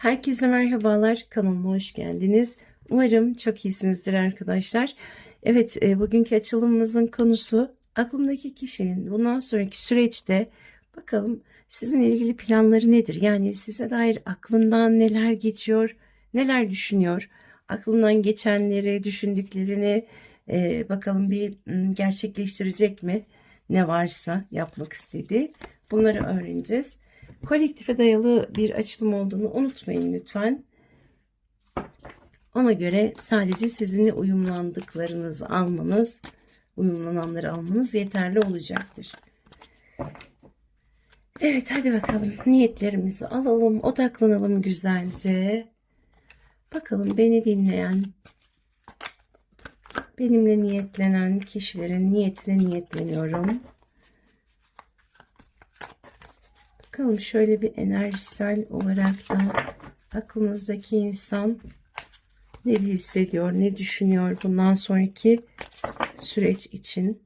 Herkese merhabalar. Kanalıma hoş geldiniz. Umarım çok iyisinizdir arkadaşlar. Evet, e, bugünkü açılımımızın konusu aklımdaki kişinin bundan sonraki süreçte bakalım sizinle ilgili planları nedir? Yani size dair aklından neler geçiyor, neler düşünüyor? Aklından geçenleri, düşündüklerini e, bakalım bir gerçekleştirecek mi? Ne varsa yapmak istediği. Bunları öğreneceğiz. Kolektife dayalı bir açılım olduğunu unutmayın lütfen. Ona göre sadece sizinle uyumlandıklarınızı almanız, uyumlananları almanız yeterli olacaktır. Evet hadi bakalım niyetlerimizi alalım, odaklanalım güzelce. Bakalım beni dinleyen, benimle niyetlenen kişilerin niyetine niyetleniyorum. Bakalım şöyle bir enerjisel olarak da aklınızdaki insan ne hissediyor, ne düşünüyor bundan sonraki süreç için.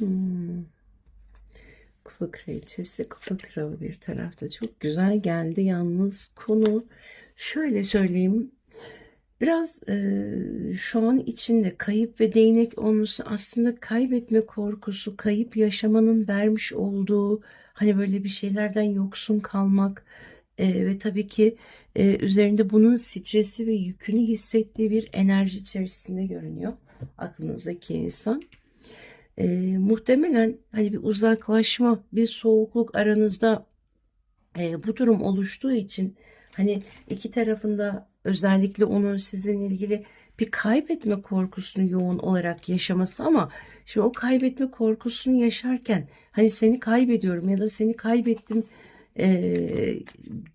Hmm. Kupa kraliçesi, kupa kralı bir tarafta. Çok güzel geldi yalnız konu. Şöyle söyleyeyim. Biraz e, şu an içinde kayıp ve değnek olması aslında kaybetme korkusu, kayıp yaşamanın vermiş olduğu hani böyle bir şeylerden yoksun kalmak e, ve tabii ki e, üzerinde bunun stresi ve yükünü hissettiği bir enerji içerisinde görünüyor aklınızdaki insan. E, muhtemelen hani bir uzaklaşma, bir soğukluk aranızda e, bu durum oluştuğu için hani iki tarafında özellikle onun sizinle ilgili bir kaybetme korkusunu yoğun olarak yaşaması ama şimdi o kaybetme korkusunu yaşarken hani seni kaybediyorum ya da seni kaybettim e,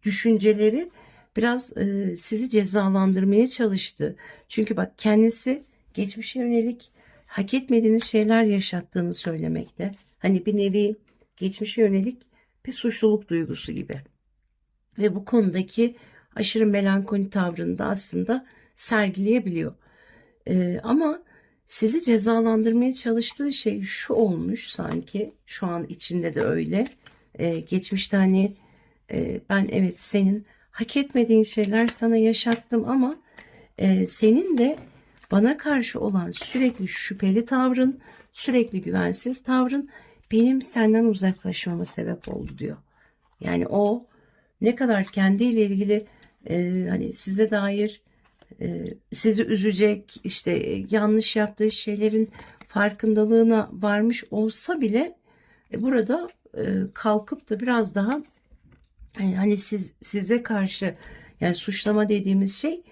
düşünceleri biraz e, sizi cezalandırmaya çalıştı. Çünkü bak kendisi geçmişe yönelik hak etmediğiniz şeyler yaşattığını söylemekte. Hani bir nevi geçmişe yönelik bir suçluluk duygusu gibi. Ve bu konudaki aşırı melankoli tavrını da aslında sergileyebiliyor. Ee, ama sizi cezalandırmaya çalıştığı şey şu olmuş sanki şu an içinde de öyle. Ee, geçmişte hani e, ben evet senin hak etmediğin şeyler sana yaşattım ama e, senin de bana karşı olan sürekli şüpheli tavrın, sürekli güvensiz tavrın benim senden uzaklaşmama sebep oldu diyor. Yani o ne kadar kendiyle ilgili e, hani size dair e, sizi üzecek işte yanlış yaptığı şeylerin farkındalığına varmış olsa bile e, burada e, kalkıp da biraz daha e, hani siz size karşı yani suçlama dediğimiz şey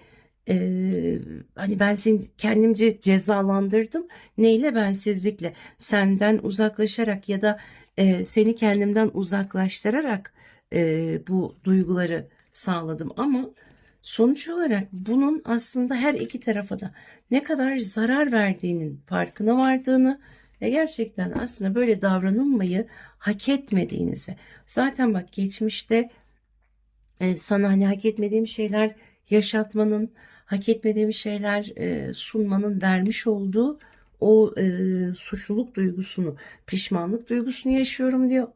e, hani ben seni kendimce cezalandırdım. Neyle? Bensizlikle. Senden uzaklaşarak ya da e, seni kendimden uzaklaştırarak e, bu duyguları sağladım. Ama sonuç olarak bunun aslında her iki tarafa da ne kadar zarar verdiğinin farkına vardığını ve gerçekten aslında böyle davranılmayı hak etmediğinizi. Zaten bak geçmişte e, sana hani hak etmediğim şeyler yaşatmanın hak etmediğim şeyler e, sunmanın vermiş olduğu o e, suçluluk duygusunu pişmanlık duygusunu yaşıyorum diyor.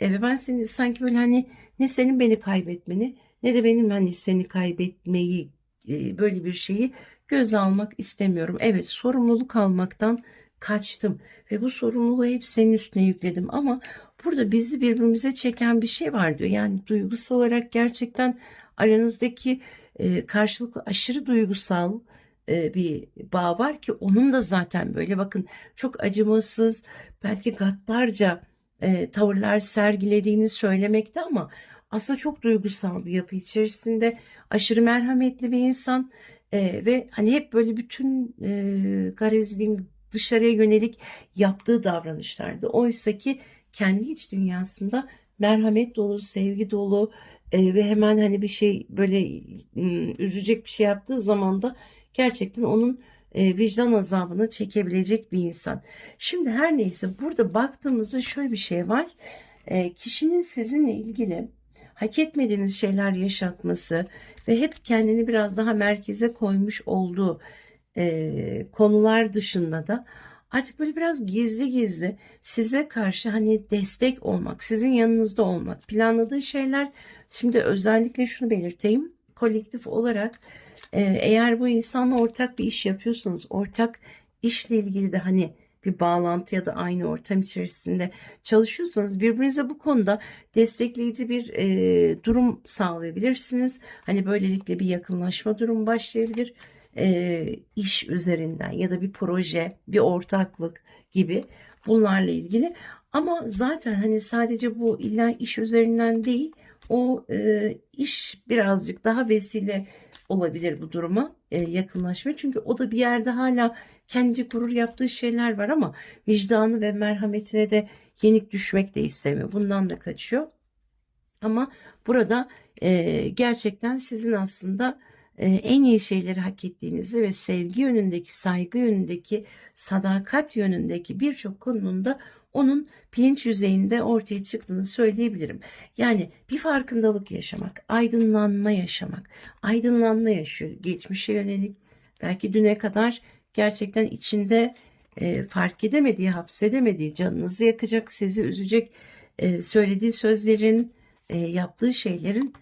E, ve ben seni sanki böyle hani ne senin beni kaybetmeni ne de benim hani seni kaybetmeyi e, böyle bir şeyi göz almak istemiyorum. Evet sorumluluk almaktan kaçtım ve bu sorumluluğu hep senin üstüne yükledim ama burada bizi birbirimize çeken bir şey var diyor. Yani duygusal olarak gerçekten aranızdaki e, karşılıklı aşırı duygusal e, bir bağ var ki onun da zaten böyle bakın çok acımasız belki gaddarca e, tavırlar sergilediğini söylemekte ama aslında çok duygusal bir yapı içerisinde aşırı merhametli bir insan ve hani hep böyle bütün e, dışarıya yönelik yaptığı davranışlardı. Oysa ki kendi iç dünyasında merhamet dolu, sevgi dolu e, ve hemen hani bir şey böyle m, üzecek bir şey yaptığı zaman da gerçekten onun e, vicdan azabını çekebilecek bir insan. Şimdi her neyse burada baktığımızda şöyle bir şey var. E, kişinin sizinle ilgili hak etmediğiniz şeyler yaşatması ve hep kendini biraz daha merkeze koymuş olduğu e, konular dışında da artık böyle biraz gizli gizli size karşı hani destek olmak, sizin yanınızda olmak, planladığı şeyler şimdi özellikle şunu belirteyim. Kolektif olarak e, eğer bu insanla ortak bir iş yapıyorsanız, ortak işle ilgili de hani bir bağlantı ya da aynı ortam içerisinde çalışıyorsanız birbirinize bu konuda destekleyici bir e, durum sağlayabilirsiniz. Hani böylelikle bir yakınlaşma durumu başlayabilir e, iş üzerinden ya da bir proje, bir ortaklık gibi bunlarla ilgili. Ama zaten hani sadece bu illa iş üzerinden değil, o e, iş birazcık daha vesile olabilir bu duruma e, yakınlaşma. Çünkü o da bir yerde hala kendi gurur yaptığı şeyler var ama vicdanı ve merhametine de yenik düşmek de istemiyor. Bundan da kaçıyor. Ama burada e, gerçekten sizin aslında e, en iyi şeyleri hak ettiğinizi ve sevgi yönündeki, saygı yönündeki, sadakat yönündeki birçok konunun da onun bilinç yüzeyinde ortaya çıktığını söyleyebilirim. Yani bir farkındalık yaşamak, aydınlanma yaşamak, aydınlanma yaşıyor geçmişe yönelik. Belki düne kadar gerçekten içinde e, fark edemediği, hapsedemediği, canınızı yakacak, sizi üzecek e, söylediği sözlerin, e, yaptığı şeylerin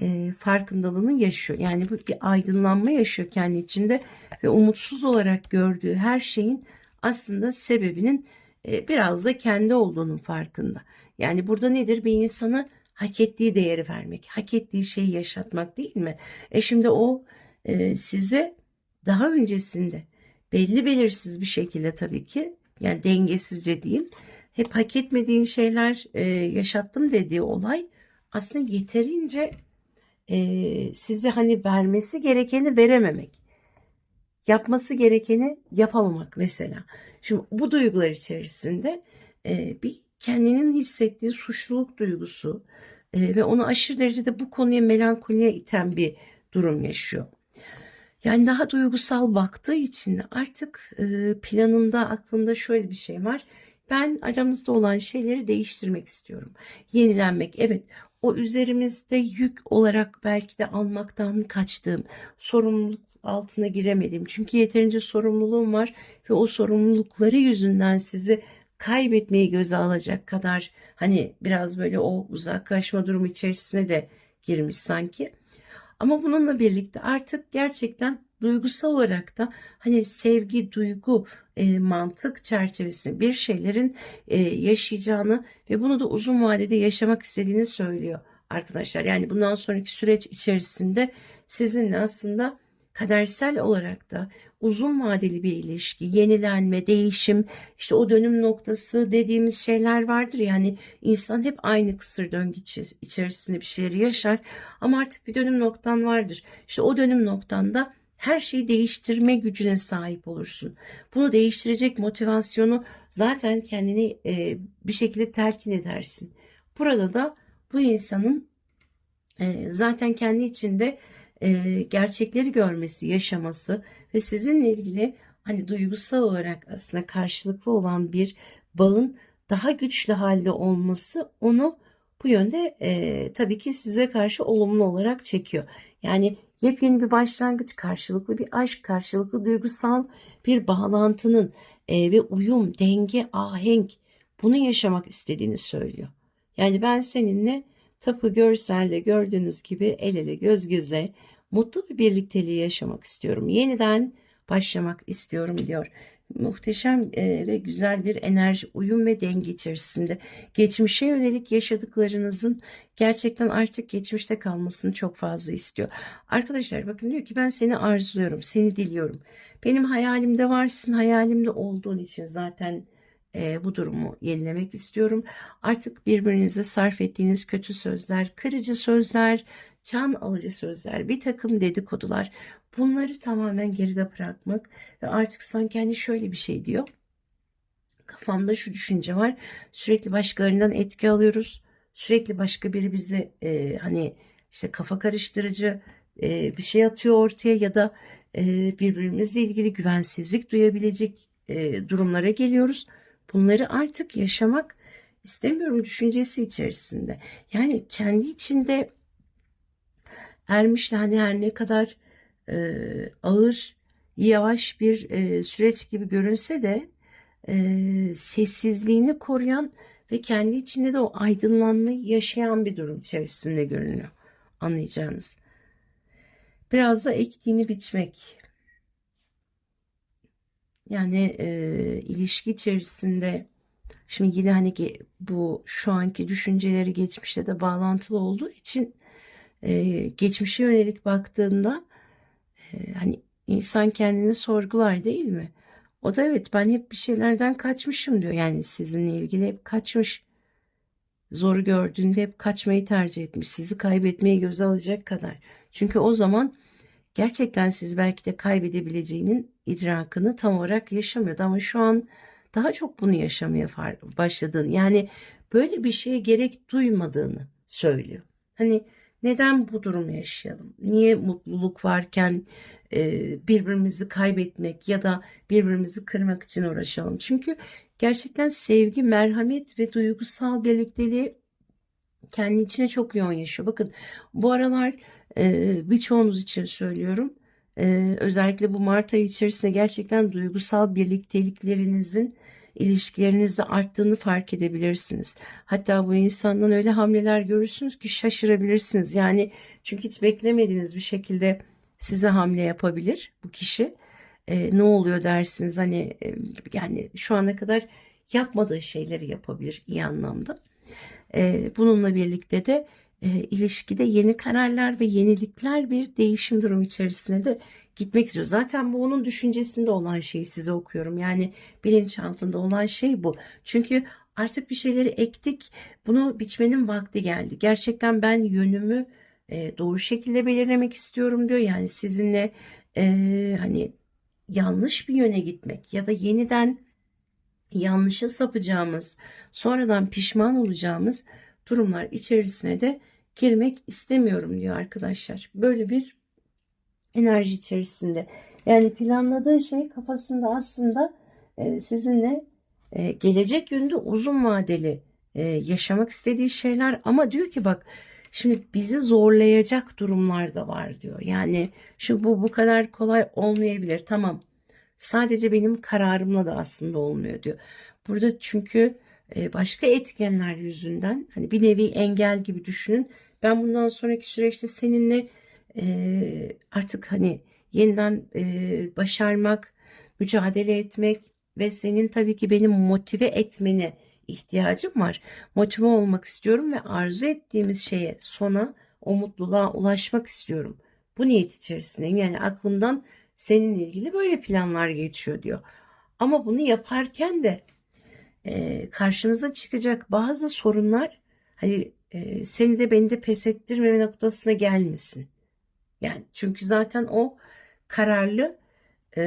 e, farkındalığını yaşıyor. Yani bu bir aydınlanma yaşıyor kendi içinde ve umutsuz olarak gördüğü her şeyin aslında sebebinin biraz da kendi olduğunun farkında. Yani burada nedir? Bir insanı hak ettiği değeri vermek, hak ettiği şeyi yaşatmak değil mi? E şimdi o e, size daha öncesinde belli belirsiz bir şekilde tabii ki yani dengesizce diyeyim hep hak etmediğin şeyler e, yaşattım dediği olay aslında yeterince e, size hani vermesi gerekeni verememek. Yapması gerekeni yapamamak mesela. Şimdi bu duygular içerisinde e, bir kendinin hissettiği suçluluk duygusu e, ve onu aşırı derecede bu konuya melankoliye iten bir durum yaşıyor. Yani daha duygusal baktığı için artık e, planında aklında şöyle bir şey var. Ben aramızda olan şeyleri değiştirmek istiyorum. Yenilenmek. Evet o üzerimizde yük olarak belki de almaktan kaçtığım, sorumluluk altına giremedim. Çünkü yeterince sorumluluğum var ve o sorumlulukları yüzünden sizi kaybetmeyi göze alacak kadar hani biraz böyle o uzaklaşma durumu içerisine de girmiş sanki. Ama bununla birlikte artık gerçekten duygusal olarak da hani sevgi, duygu, e, mantık çerçevesinde bir şeylerin e, yaşayacağını ve bunu da uzun vadede yaşamak istediğini söylüyor arkadaşlar. Yani bundan sonraki süreç içerisinde sizinle aslında kadersel olarak da uzun vadeli bir ilişki, yenilenme, değişim, işte o dönüm noktası dediğimiz şeyler vardır. Yani insan hep aynı kısır döngü içerisinde bir şeyleri yaşar ama artık bir dönüm noktan vardır. İşte o dönüm noktanda her şeyi değiştirme gücüne sahip olursun. Bunu değiştirecek motivasyonu zaten kendini e, bir şekilde telkin edersin. Burada da bu insanın e, zaten kendi içinde e, gerçekleri görmesi, yaşaması ve sizinle ilgili hani duygusal olarak aslında karşılıklı olan bir bağın daha güçlü halde olması onu bu yönde e, tabii ki size karşı olumlu olarak çekiyor. Yani yepyeni bir başlangıç, karşılıklı bir aşk, karşılıklı duygusal bir bağlantının e, ve uyum, denge, ahenk bunu yaşamak istediğini söylüyor. Yani ben seninle tapu görselde gördüğünüz gibi el ele göz göze mutlu bir birlikteliği yaşamak istiyorum. Yeniden başlamak istiyorum diyor. muhteşem e, ve güzel bir enerji, uyum ve denge içerisinde. Geçmişe yönelik yaşadıklarınızın gerçekten artık geçmişte kalmasını çok fazla istiyor. Arkadaşlar bakın diyor ki ben seni arzuluyorum, seni diliyorum. Benim hayalimde varsın, hayalimde olduğun için zaten e, bu durumu yenilemek istiyorum. Artık birbirinize sarf ettiğiniz kötü sözler, kırıcı sözler, can alıcı sözler, bir takım dedikodular bunları tamamen geride bırakmak ve artık sanki hani şöyle bir şey diyor. Kafamda şu düşünce var. Sürekli başkalarından etki alıyoruz. Sürekli başka biri bize e, hani işte kafa karıştırıcı e, bir şey atıyor ortaya ya da e, birbirimizle ilgili güvensizlik duyabilecek e, durumlara geliyoruz. Bunları artık yaşamak istemiyorum düşüncesi içerisinde. Yani kendi içinde ermişle hani her ne kadar e, ağır, yavaş bir e, süreç gibi görünse de e, sessizliğini koruyan ve kendi içinde de o aydınlanmayı yaşayan bir durum içerisinde görünüyor. Anlayacağınız. Biraz da ektiğini biçmek. Yani e, ilişki içerisinde şimdi yine hani bu şu anki düşünceleri geçmişte de bağlantılı olduğu için e, geçmişe yönelik baktığında e, hani insan kendini sorgular değil mi? O da evet ben hep bir şeylerden kaçmışım diyor. Yani sizinle ilgili hep kaçmış. Zoru gördüğünde hep kaçmayı tercih etmiş. Sizi kaybetmeyi göze alacak kadar. Çünkü o zaman gerçekten siz belki de kaybedebileceğinin idrakını tam olarak yaşamıyordu. Ama şu an daha çok bunu yaşamaya başladığını yani böyle bir şeye gerek duymadığını söylüyor. Hani neden bu durumu yaşayalım? Niye mutluluk varken e, birbirimizi kaybetmek ya da birbirimizi kırmak için uğraşalım? Çünkü gerçekten sevgi, merhamet ve duygusal birlikteliği kendi içine çok yoğun yaşıyor. Bakın bu aralar e, birçoğunuz için söylüyorum. E, özellikle bu Mart ayı içerisinde gerçekten duygusal birlikteliklerinizin ilişkilerinizde arttığını fark edebilirsiniz. Hatta bu insandan öyle hamleler görürsünüz ki şaşırabilirsiniz. Yani çünkü hiç beklemediğiniz bir şekilde size hamle yapabilir bu kişi. E, ne oluyor dersiniz hani yani şu ana kadar yapmadığı şeyleri yapabilir iyi anlamda. E, bununla birlikte de e, ilişkide yeni kararlar ve yenilikler bir değişim durum içerisinde de gitmek istiyor. Zaten bu onun düşüncesinde olan şeyi size okuyorum. Yani bilinçaltında olan şey bu. Çünkü artık bir şeyleri ektik. Bunu biçmenin vakti geldi. Gerçekten ben yönümü e, doğru şekilde belirlemek istiyorum diyor. Yani sizinle e, hani yanlış bir yöne gitmek ya da yeniden yanlışa sapacağımız, sonradan pişman olacağımız durumlar içerisine de girmek istemiyorum diyor arkadaşlar. Böyle bir enerji içerisinde. Yani planladığı şey kafasında aslında e, sizinle e, gelecek yönde uzun vadeli e, yaşamak istediği şeyler ama diyor ki bak şimdi bizi zorlayacak durumlar da var diyor. Yani şimdi bu bu kadar kolay olmayabilir. Tamam. Sadece benim kararımla da aslında olmuyor diyor. Burada çünkü başka etkenler yüzünden hani bir nevi engel gibi düşünün. Ben bundan sonraki süreçte seninle e, artık hani yeniden e, başarmak, mücadele etmek ve senin tabii ki benim motive etmene ihtiyacım var. Motive olmak istiyorum ve arzu ettiğimiz şeye, sona, o mutluluğa ulaşmak istiyorum. Bu niyet içerisindeyim. Yani aklımdan seninle ilgili böyle planlar geçiyor diyor. Ama bunu yaparken de e, karşımıza çıkacak bazı sorunlar hani e, seni de beni de pes ettirmeme noktasına gelmesin. Yani çünkü zaten o kararlı e,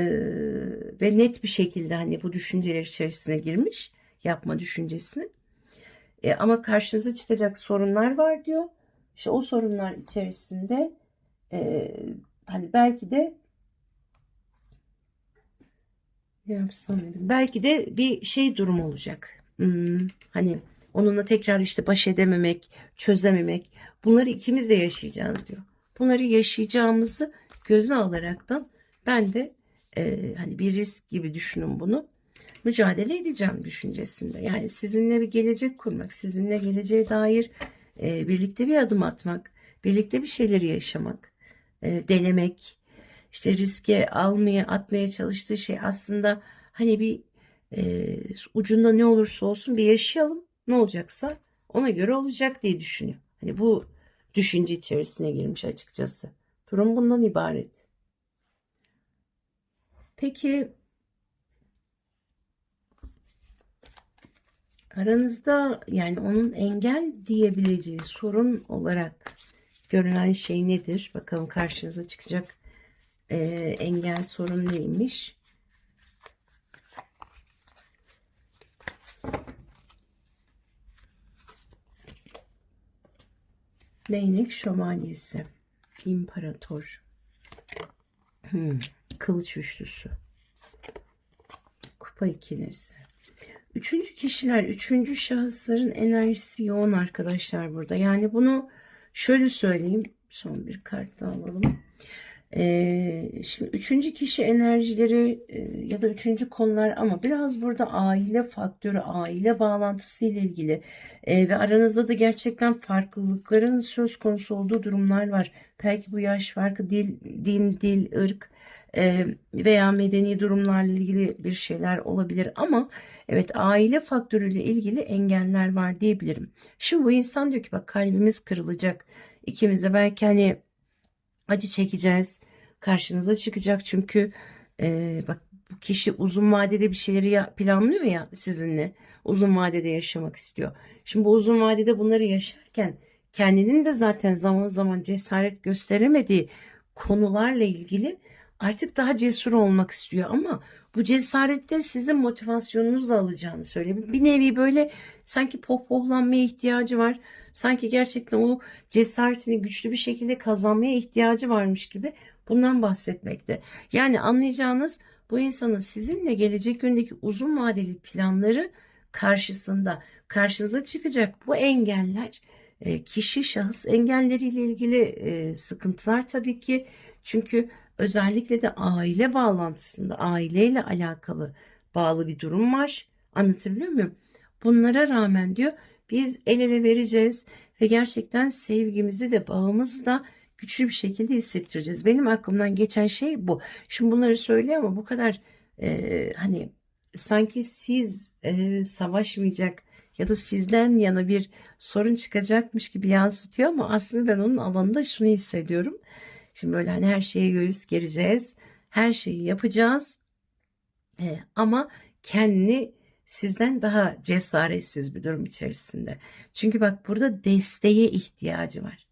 ve net bir şekilde hani bu düşünceler içerisine girmiş yapma düşüncesini. E, ama karşınıza çıkacak sorunlar var diyor. İşte o sorunlar içerisinde e, hani belki de yapsam. Belki de bir şey durum olacak. Hmm, hani onunla tekrar işte baş edememek, çözememek. Bunları ikimiz de yaşayacağız diyor. Bunları yaşayacağımızı göze alaraktan ben de e, hani bir risk gibi düşünün bunu mücadele edeceğim düşüncesinde. Yani sizinle bir gelecek kurmak, sizinle geleceğe dair e, birlikte bir adım atmak, birlikte bir şeyleri yaşamak, e, denemek, işte riske almaya, atmaya çalıştığı şey aslında hani bir e, ucunda ne olursa olsun bir yaşayalım. Ne olacaksa ona göre olacak diye düşünüyor. Hani bu düşünce içerisine girmiş açıkçası. Durum bundan ibaret. Peki aranızda yani onun engel diyebileceği sorun olarak görünen şey nedir? Bakalım karşınıza çıkacak e, engel sorun neymiş? Değnek şövalyesi. İmparator. Hmm, Kılıç üçlüsü. Kupa ikilisi. Üçüncü kişiler, üçüncü şahısların enerjisi yoğun arkadaşlar burada. Yani bunu şöyle söyleyeyim. Son bir kart daha alalım. Ee, şimdi üçüncü kişi enerjileri e, ya da üçüncü konular ama biraz burada aile faktörü, aile bağlantısı ile ilgili e, ve aranızda da gerçekten farklılıkların söz konusu olduğu durumlar var. Belki bu yaş farkı, dil, din, dil, ırk e, veya medeni durumlarla ilgili bir şeyler olabilir ama evet aile faktörüyle ilgili engeller var diyebilirim. Şimdi bu insan diyor ki bak kalbimiz kırılacak. İkimiz de belki hani acı çekeceğiz. Karşınıza çıkacak çünkü e, bak bu kişi uzun vadede bir şeyleri planlıyor ya sizinle. Uzun vadede yaşamak istiyor. Şimdi bu uzun vadede bunları yaşarken kendinin de zaten zaman zaman cesaret gösteremediği konularla ilgili artık daha cesur olmak istiyor ama bu cesarette sizin motivasyonunuzu alacağını söylüyor. Bir nevi böyle sanki pohpohlanmaya ihtiyacı var. Sanki gerçekten o cesaretini güçlü bir şekilde kazanmaya ihtiyacı varmış gibi bundan bahsetmekte. Yani anlayacağınız bu insanın sizinle gelecek gündeki uzun vadeli planları karşısında karşınıza çıkacak bu engeller e, kişi şahıs engelleriyle ilgili e, sıkıntılar tabii ki çünkü özellikle de aile bağlantısında aileyle alakalı bağlı bir durum var. Anlatabiliyor muyum? Bunlara rağmen diyor biz el ele vereceğiz ve gerçekten sevgimizi de bağımızı da güçlü bir şekilde hissettireceğiz. Benim aklımdan geçen şey bu. Şimdi bunları söylüyor ama bu kadar e, hani sanki siz e, savaşmayacak ya da sizden yana bir sorun çıkacakmış gibi yansıtıyor ama aslında ben onun alanında şunu hissediyorum. Şimdi böyle hani her şeye göğüs gereceğiz. Her şeyi yapacağız. E, ama kendini sizden daha cesaretsiz bir durum içerisinde. Çünkü bak burada desteğe ihtiyacı var.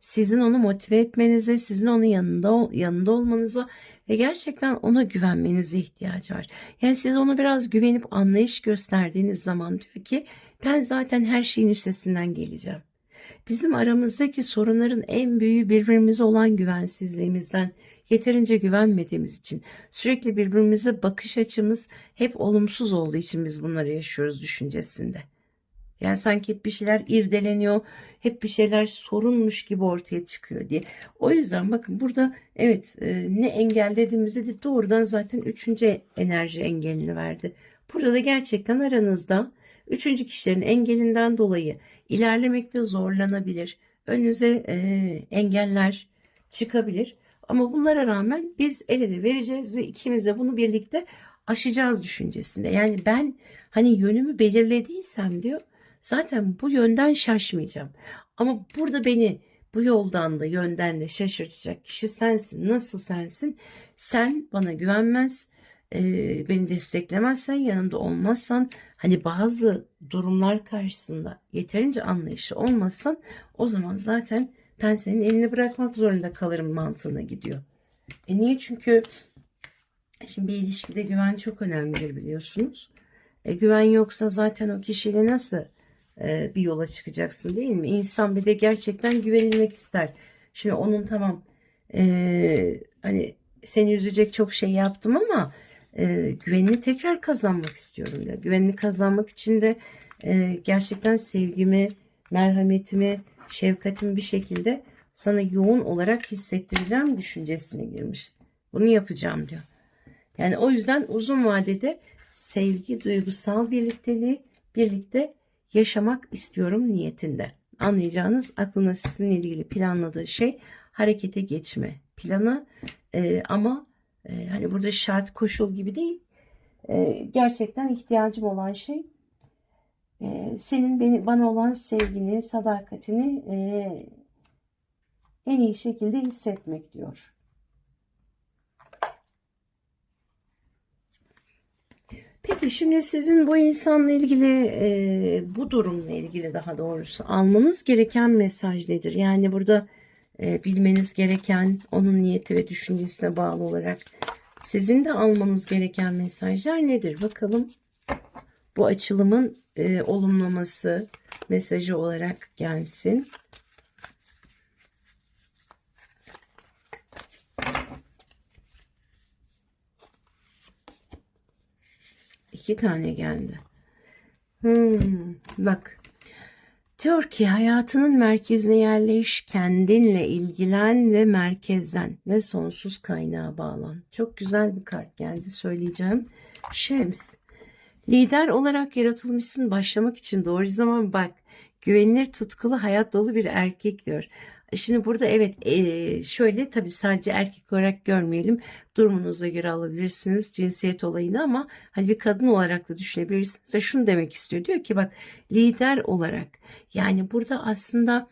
Sizin onu motive etmenize, sizin onun yanında yanında olmanıza ve gerçekten ona güvenmenize ihtiyacı var. Yani siz ona biraz güvenip anlayış gösterdiğiniz zaman diyor ki ben zaten her şeyin üstesinden geleceğim. Bizim aramızdaki sorunların en büyüğü birbirimize olan güvensizliğimizden, yeterince güvenmediğimiz için, sürekli birbirimize bakış açımız hep olumsuz olduğu için biz bunları yaşıyoruz düşüncesinde. Yani sanki bir şeyler irdeleniyor, hep bir şeyler sorunmuş gibi ortaya çıkıyor diye. O yüzden bakın burada evet e, ne engellediğimizde de doğrudan zaten üçüncü enerji engelini verdi. Burada da gerçekten aranızda üçüncü kişilerin engelinden dolayı ilerlemekte zorlanabilir. Önünüze e, engeller çıkabilir. Ama bunlara rağmen biz el ele vereceğiz ve ikimiz de bunu birlikte aşacağız düşüncesinde. Yani ben hani yönümü belirlediysem diyor zaten bu yönden şaşmayacağım. Ama burada beni bu yoldan da yönden de şaşırtacak kişi sensin. Nasıl sensin? Sen bana güvenmez, e, beni desteklemezsen, yanımda olmazsan, hani bazı durumlar karşısında yeterince anlayışı olmazsan o zaman zaten ben senin elini bırakmak zorunda kalırım mantığına gidiyor. E niye? Çünkü şimdi bir ilişkide güven çok önemlidir biliyorsunuz. E, güven yoksa zaten o kişiyle nasıl e, bir yola çıkacaksın değil mi? İnsan bir de gerçekten güvenilmek ister. Şimdi onun tamam e, hani seni üzecek çok şey yaptım ama e, güvenini tekrar kazanmak istiyorum. Ya. Güvenini kazanmak için de e, gerçekten sevgimi, merhametimi, şefkatimi bir şekilde sana yoğun olarak hissettireceğim düşüncesine girmiş. Bunu yapacağım diyor. Yani o yüzden uzun vadede sevgi, duygusal birlikteliği birlikte yaşamak istiyorum niyetinde. Anlayacağınız aklına sizinle ilgili planladığı şey harekete geçme planı e, ama e, hani burada şart koşul gibi değil e, gerçekten ihtiyacım olan şey e, senin beni, bana olan sevgini, sadakatini e, en iyi şekilde hissetmek diyor. Peki şimdi sizin bu insanla ilgili e, bu durumla ilgili daha doğrusu almanız gereken mesaj nedir? Yani burada e, bilmeniz gereken onun niyeti ve düşüncesine bağlı olarak sizin de almanız gereken mesajlar nedir? Bakalım bu açılımın e, olumlaması mesajı olarak gelsin. İki tane geldi. Hmm, bak. Diyor ki hayatının merkezine yerleş, kendinle ilgilen ve merkezden ve sonsuz kaynağa bağlan. Çok güzel bir kart geldi söyleyeceğim. Şems. Lider olarak yaratılmışsın başlamak için doğru zaman bak. Güvenilir, tutkulu, hayat dolu bir erkek diyor. Şimdi burada evet şöyle tabii sadece erkek olarak görmeyelim. Durumunuza göre alabilirsiniz cinsiyet olayını ama hani bir kadın olarak da düşünebilirsiniz. Ve şunu demek istiyor. Diyor ki bak lider olarak yani burada aslında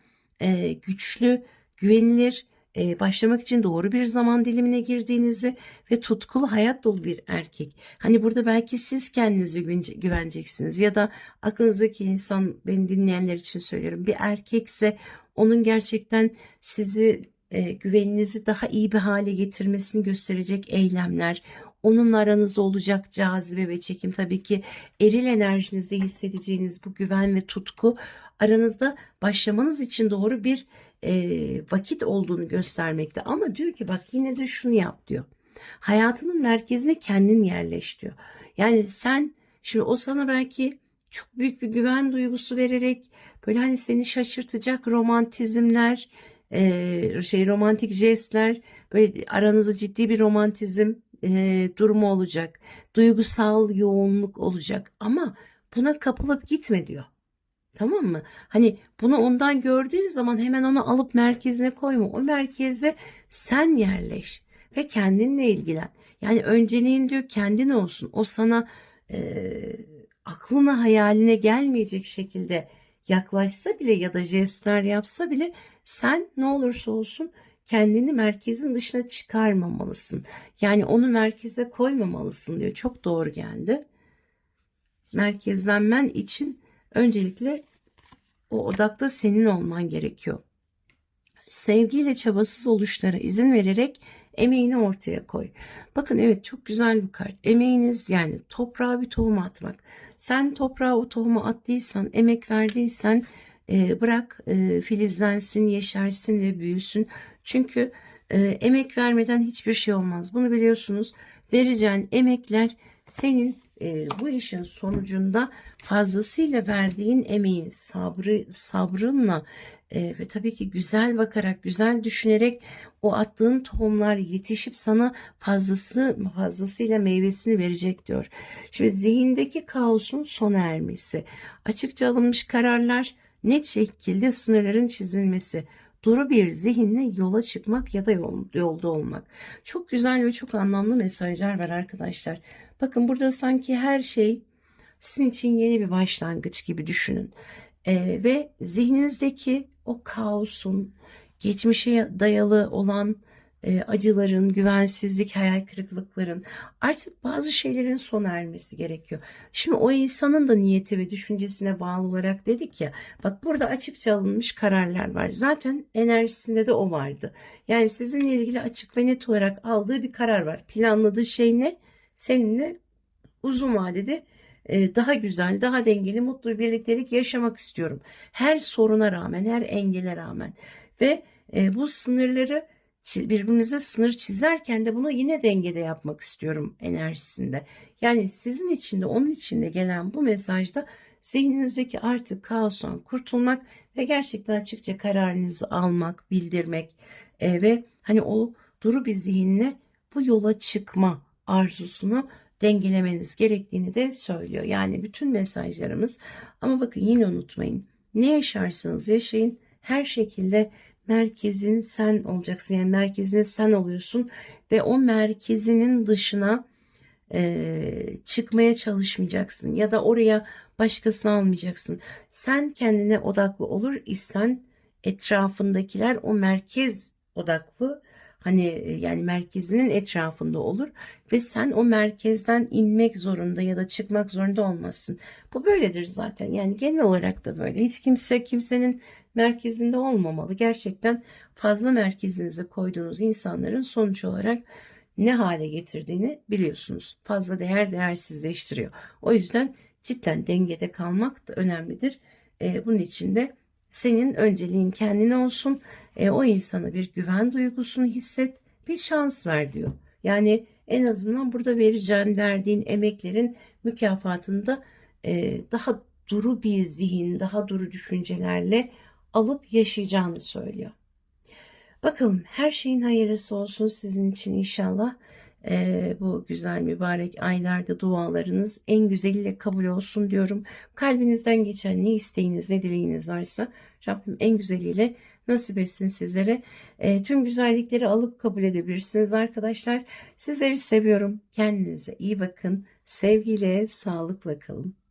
güçlü, güvenilir, başlamak için doğru bir zaman dilimine girdiğinizi ve tutkulu hayat dolu bir erkek. Hani burada belki siz kendinize güveneceksiniz ya da aklınızdaki insan beni dinleyenler için söylüyorum bir erkekse onun gerçekten sizi e, güveninizi daha iyi bir hale getirmesini gösterecek eylemler, onunla aranızda olacak cazibe ve çekim tabii ki eril enerjinizi hissedeceğiniz bu güven ve tutku aranızda başlamanız için doğru bir e, vakit olduğunu göstermekte. Ama diyor ki bak yine de şunu yap diyor. Hayatının merkezine kendin yerleş diyor. Yani sen şimdi o sana belki çok büyük bir güven duygusu vererek böyle hani seni şaşırtacak romantizmler, e, şey romantik jestler, böyle aranızda ciddi bir romantizm e, durumu olacak. Duygusal yoğunluk olacak ama buna kapılıp gitme diyor. Tamam mı? Hani bunu ondan gördüğün zaman hemen onu alıp merkezine koyma. O merkeze sen yerleş ve kendinle ilgilen. Yani önceliğin diyor kendin olsun. O sana e, aklına hayaline gelmeyecek şekilde yaklaşsa bile ya da jestler yapsa bile sen ne olursa olsun kendini merkezin dışına çıkarmamalısın. Yani onu merkeze koymamalısın diyor. Çok doğru geldi. Merkezlenmen için öncelikle o odakta senin olman gerekiyor. Sevgiyle çabasız oluşlara izin vererek emeğini ortaya koy. Bakın evet çok güzel bir kart. Emeğiniz yani toprağa bir tohum atmak. Sen toprağa o tohumu attıysan, emek verdiysen e, bırak e, filizlensin, yeşersin ve büyüsün. Çünkü e, emek vermeden hiçbir şey olmaz. Bunu biliyorsunuz. Vereceğin emekler senin e, bu işin sonucunda fazlasıyla verdiğin emeğin sabrı sabrınla e, ve tabii ki güzel bakarak, güzel düşünerek o attığın tohumlar yetişip sana fazlası fazlasıyla meyvesini verecek diyor. Şimdi zihindeki kaosun sona ermesi, açıkça alınmış kararlar, net şekilde sınırların çizilmesi, duru bir zihinle yola çıkmak ya da yol, yolda olmak. Çok güzel ve çok anlamlı mesajlar var arkadaşlar. Bakın burada sanki her şey sizin için yeni bir başlangıç gibi düşünün. Ee, ve zihninizdeki o kaosun, geçmişe dayalı olan e, acıların, güvensizlik, hayal kırıklıkların artık bazı şeylerin sona ermesi gerekiyor. Şimdi o insanın da niyeti ve düşüncesine bağlı olarak dedik ya bak burada açıkça alınmış kararlar var. Zaten enerjisinde de o vardı. Yani sizinle ilgili açık ve net olarak aldığı bir karar var. Planladığı şey ne? Seninle uzun vadede e, daha güzel, daha dengeli, mutlu bir birliktelik yaşamak istiyorum. Her soruna rağmen, her engele rağmen ve e, bu sınırları birbirimize sınır çizerken de bunu yine dengede yapmak istiyorum enerjisinde. Yani sizin için de onun için de gelen bu mesajda zihninizdeki artık kaostan kurtulmak ve gerçekten açıkça kararınızı almak, bildirmek e, ve hani o duru bir zihinle bu yola çıkma arzusunu dengelemeniz gerektiğini de söylüyor. Yani bütün mesajlarımız ama bakın yine unutmayın. Ne yaşarsanız yaşayın her şekilde merkezin sen olacaksın. Yani merkezine sen oluyorsun ve o merkezinin dışına e, çıkmaya çalışmayacaksın ya da oraya başkasını almayacaksın. Sen kendine odaklı olur isen etrafındakiler o merkez odaklı hani e, yani merkezinin etrafında olur ve sen o merkezden inmek zorunda ya da çıkmak zorunda olmazsın. Bu böyledir zaten. Yani genel olarak da böyle. Hiç kimse kimsenin merkezinde olmamalı. Gerçekten fazla merkezinize koyduğunuz insanların sonuç olarak ne hale getirdiğini biliyorsunuz. Fazla değer değersizleştiriyor. O yüzden cidden dengede kalmak da önemlidir. E, bunun için de senin önceliğin kendine olsun. E, o insana bir güven duygusunu hisset, bir şans ver diyor. Yani en azından burada vereceğin, verdiğin emeklerin mükafatını da e, daha duru bir zihin, daha duru düşüncelerle alıp yaşayacağını söylüyor. Bakalım her şeyin hayırlısı olsun sizin için inşallah. Ee, bu güzel mübarek aylarda dualarınız en güzeliyle kabul olsun diyorum. Kalbinizden geçen ne isteğiniz ne dileğiniz varsa Rabbim en güzeliyle nasip etsin sizlere. Ee, tüm güzellikleri alıp kabul edebilirsiniz arkadaşlar. Sizleri seviyorum. Kendinize iyi bakın. Sevgiyle, sağlıkla kalın.